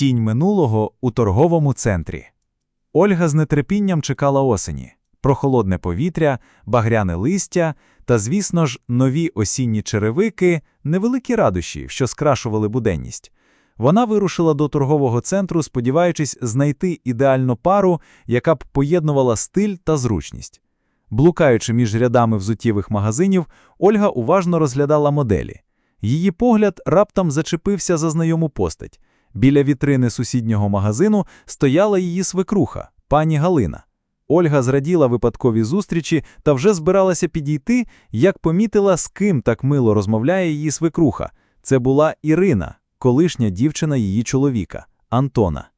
Тінь минулого у торговому центрі. Ольга з нетерпінням чекала осені. Прохолодне повітря, багряне листя та, звісно ж, нові осінні черевики, невеликі радощі, що скрашували буденність. Вона вирушила до торгового центру, сподіваючись знайти ідеальну пару, яка б поєднувала стиль та зручність. Блукаючи між рядами взуттєвих магазинів, Ольга уважно розглядала моделі. Її погляд раптом зачепився за знайому постать. Біля вітрини сусіднього магазину стояла її свекруха, пані Галина. Ольга зраділа випадковій зустрічі та вже збиралася підійти, як помітила, з ким так мило розмовляє її свекруха. Це була Ірина, колишня дівчина її чоловіка, Антона.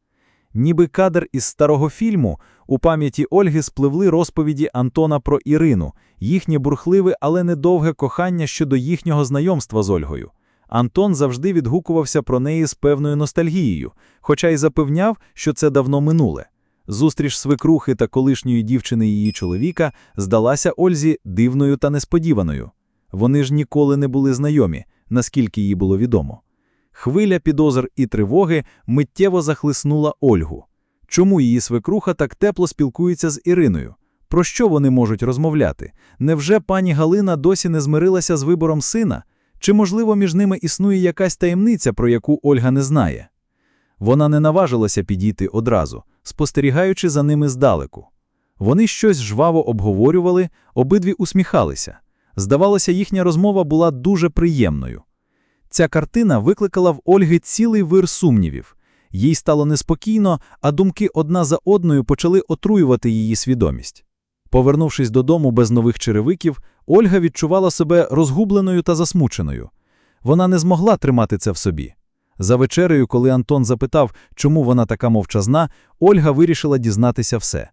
Ніби кадр із старого фільму, у пам'яті Ольги спливли розповіді Антона про Ірину, їхнє бурхливе, але недовге кохання щодо їхнього знайомства з Ольгою. Антон завжди відгукувався про неї з певною ностальгією, хоча й запевняв, що це давно минуле. Зустріч свекрухи та колишньої дівчини її чоловіка здалася Ользі дивною та несподіваною. Вони ж ніколи не були знайомі, наскільки їй було відомо. Хвиля підозр і тривоги миттєво захлиснула Ольгу. Чому її свекруха так тепло спілкується з Іриною? Про що вони можуть розмовляти? Невже пані Галина досі не змирилася з вибором сина? Чи, можливо, між ними існує якась таємниця, про яку Ольга не знає? Вона не наважилася підійти одразу, спостерігаючи за ними здалеку. Вони щось жваво обговорювали, обидві усміхалися. Здавалося, їхня розмова була дуже приємною. Ця картина викликала в Ольги цілий вир сумнівів. Їй стало неспокійно, а думки одна за одною почали отруювати її свідомість. Повернувшись додому без нових черевиків, Ольга відчувала себе розгубленою та засмученою. Вона не змогла тримати це в собі. За вечерею, коли Антон запитав, чому вона така мовчазна, Ольга вирішила дізнатися все.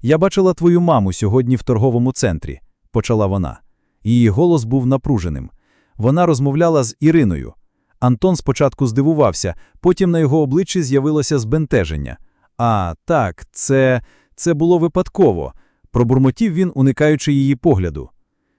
Я бачила твою маму сьогодні в торговому центрі, почала вона. Її голос був напруженим. Вона розмовляла з Іриною. Антон спочатку здивувався, потім на його обличчі з'явилося збентеження. А, так, це це було випадково, пробурмотів він, уникаючи її погляду.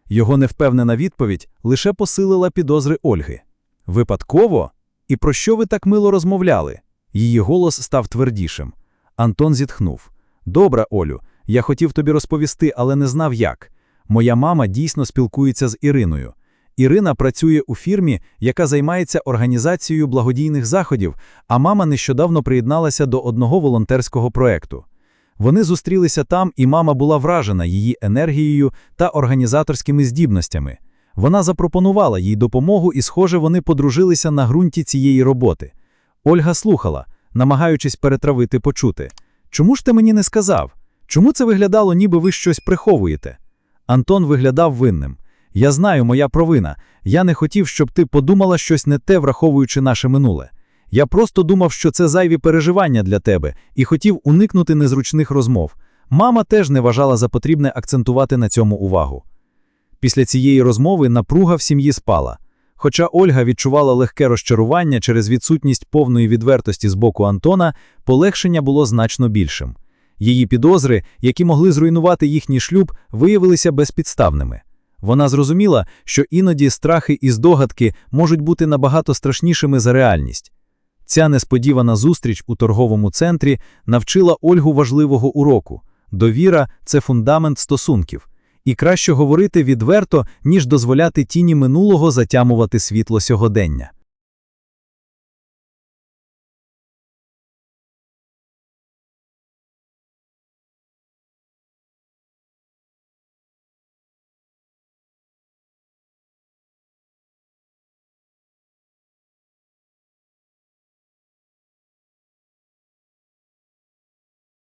Його невпевнена відповідь лише посилила підозри Ольги. Випадково? І про що ви так мило розмовляли? Її голос став твердішим. Антон зітхнув. Добре, Олю, я хотів тобі розповісти, але не знав як. Моя мама дійсно спілкується з Іриною. Ірина працює у фірмі, яка займається організацією благодійних заходів, а мама нещодавно приєдналася до одного волонтерського проекту. Вони зустрілися там, і мама була вражена її енергією та організаторськими здібностями. Вона запропонувала їй допомогу, і, схоже, вони подружилися на ґрунті цієї роботи. Ольга слухала, намагаючись перетравити почути. Чому ж ти мені не сказав? Чому це виглядало, ніби ви щось приховуєте? Антон виглядав винним. Я знаю, моя провина. Я не хотів, щоб ти подумала щось не те, враховуючи наше минуле. Я просто думав, що це зайві переживання для тебе, і хотів уникнути незручних розмов. Мама теж не вважала за потрібне акцентувати на цьому увагу. Після цієї розмови напруга в сім'ї спала. Хоча Ольга відчувала легке розчарування через відсутність повної відвертості з боку Антона, полегшення було значно більшим. Її підозри, які могли зруйнувати їхній шлюб, виявилися безпідставними. Вона зрозуміла, що іноді страхи і здогадки можуть бути набагато страшнішими за реальність. Ця несподівана зустріч у торговому центрі навчила Ольгу важливого уроку довіра це фундамент стосунків, і краще говорити відверто, ніж дозволяти тіні минулого затямувати світло сьогодення.